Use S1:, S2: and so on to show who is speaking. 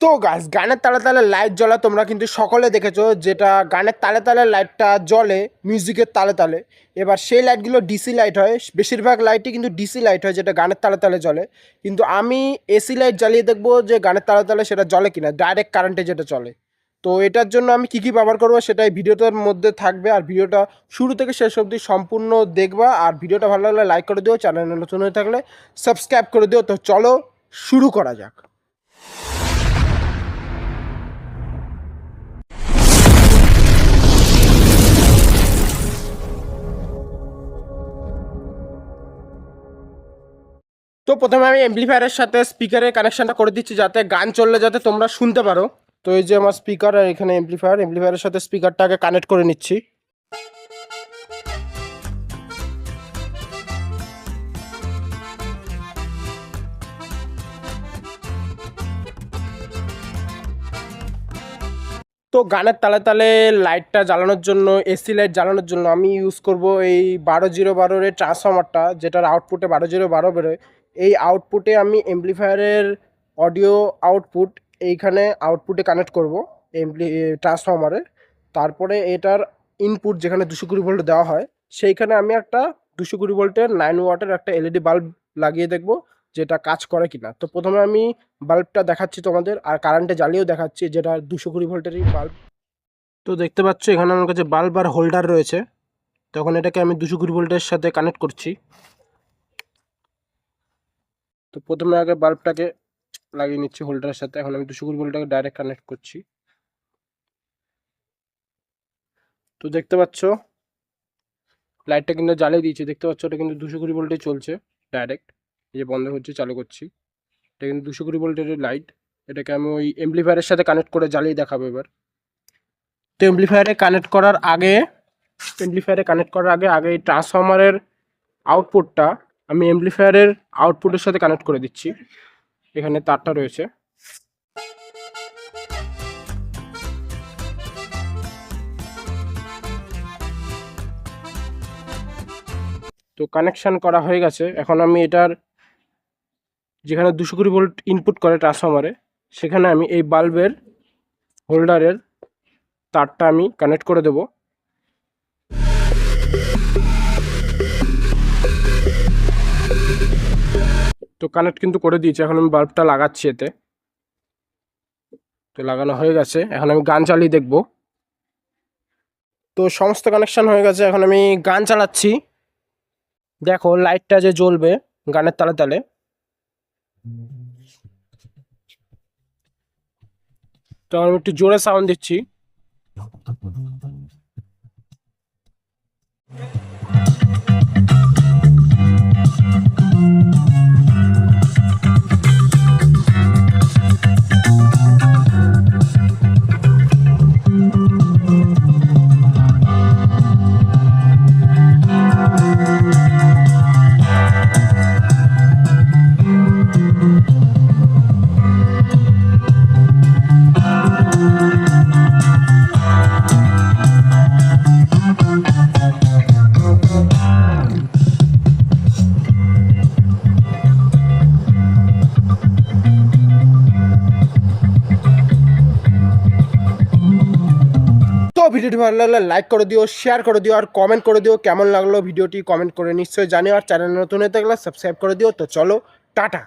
S1: তো গাছ গানের তালে তালে লাইট জ্বলা তোমরা কিন্তু সকলে দেখেছ, যেটা গানের তালে তালে লাইটটা জ্বলে মিউজিকের তালে তালে। এবার সেই লাইটগুলো ডিসি লাইট হয়, বেশিরভাগ লাইটই কিন্তু ডিসি লাইট হয়, যেটা গানের তালে তালে জ্বলে। কিন্তু আমি এসি লাইট জ্বালিয়ে দেখব যে গানের তালে তালে সেটা জ্বলে কিনা ডাইরেক্ট কারেন্টে যেটা চলে। তো এটার জন্য আমি কী কী ব্যবহার করব সেটাই ভিডিওটার মধ্যে থাকবে, আর ভিডিওটা শুরু থেকে শেষ অবধি সম্পূর্ণ দেখবা। আর ভিডিওটা ভালো লাগলে লাইক করে দিও, চ্যানেলে নতুন হয়ে থাকলে সাবস্ক্রাইব করে দিও। তো চলো শুরু করা যাক। তো প্রথমে আমি এমপ্লিফায়ারের সাথে স্পিকারের কানেকশানটা করে দিচ্ছি যাতে গান চললে যাতে তোমরা শুনতে পারো। তো এই যে আমার স্পিকার আর এখানে এমপ্লিফায়ার এমপ্লিফায়ারের সাথে স্পিকারটাকে কানেক্ট করে নিচ্ছি। তো গানের তালে তালে লাইটটা জ্বালানোর জন্য এসি লাইট জ্বালানোর জন্য আমি ইউজ করব এই বারো জিরো বারোর এই ট্রান্সফর্মারটা যেটার আউটপুটে বারো জিরো বারো বেরোয়। এই আউটপুটে আমি এমপ্লিফায়ারের অডিও আউটপুট এইখানে আউটপুটে কানেক্ট করব এমপ্লি ট্রান্সফর্মারের তারপরে এটার ইনপুট যেখানে দুশো কুড়ি ভোল্ট দেওয়া হয়, সেইখানে আমি একটা দুশো কুড়ি ভোল্টের নাইন ওয়াটের একটা এলইডি বাল্ব লাগিয়ে দেখব, যেটা কাজ করে কিনা। তো প্রথমে আমি বাল্বটা দেখাচ্ছি তোমাদের, আর কারেন্টে জ্বালিয়েও দেখাচ্ছি যেটা দুশো কুড়ি ভোল্টেরই বাল্ব তো দেখতে পাচ্ছ, এখানে আমার কাছে বাল্ব আর হোল্ডার রয়েছে। তখন এটাকে আমি দুশো কুড়ি ভোল্টের সাথে কানেক্ট করছি। তো প্রথমে আগে বাল্বটাকে লাগিয়ে নিচ্ছি হোল্ডারের সাথে। এখন আমি দুশো কুড়ি ভোল্টটাকে ডাইরেক্ট কানেক্ট করছি। তো দেখতে পাচ্ছ লাইটটা কিন্তু জ্বালিয়ে দিয়েছি। দেখতে পাচ্ছ, ওটা কিন্তু দুশো কুড়ি ভোল্টে চলছে ডাইরেক্ট এই যে বন্ধ হচ্ছে, চালু করছি। এটা কিন্তু দুশো কুড়ি ভোল্টের লাইট এটাকে আমি ওই এমপ্লিফায়ারের সাথে কানেক্ট করে জ্বালিয়ে দেখাবো এবার। তো এমপ্লিফায়ারে কানেক্ট করার আগে এমপ্লিফায়ারে কানেক্ট করার আগে আগে এই ট্রান্সফর্মারের আউটপুটটা আমি এমপ্লিফায়ারের আউটপুটের সাথে কানেক্ট করে দিচ্ছি। এখানে তারটা রয়েছে। তো কানেকশান করা হয়ে গেছে। এখন আমি এটার যেখানে দুশো কুড়ি ভোল্ট ইনপুট করে ট্রান্সফর্মারে সেখানে আমি এই বাল্বের হোল্ডারের তারটা আমি কানেক্ট করে দেব। তো কানেক্ট কিন্তু করে দিয়েছি। এখন আমি বাল্বটা লাগাচ্ছি এতে। তো লাগানো হয়ে গেছে। এখন আমি গান চালিয়ে দেখব। তো সমস্ত কানেকশান হয়ে গেছে। এখন আমি গান চালাচ্ছি। দেখো লাইটটা যে জ্বলবে গানের তালে তালে। তো আমি একটু জোরে সাউন্ড দিচ্ছি। ভিডিওটি ভালো লাগলে লাইক করে দিও শেয়ার করে দিও, আর কমেন্ট করে দিও কেমন লাগল ভিডিওটি কমেন্ট করে নিশ্চয়ই জানিও, আর চ্যানেল নতুন হয়ে থাকলে সাবস্ক্রাইব করে দিও। তো চলো, টাটা।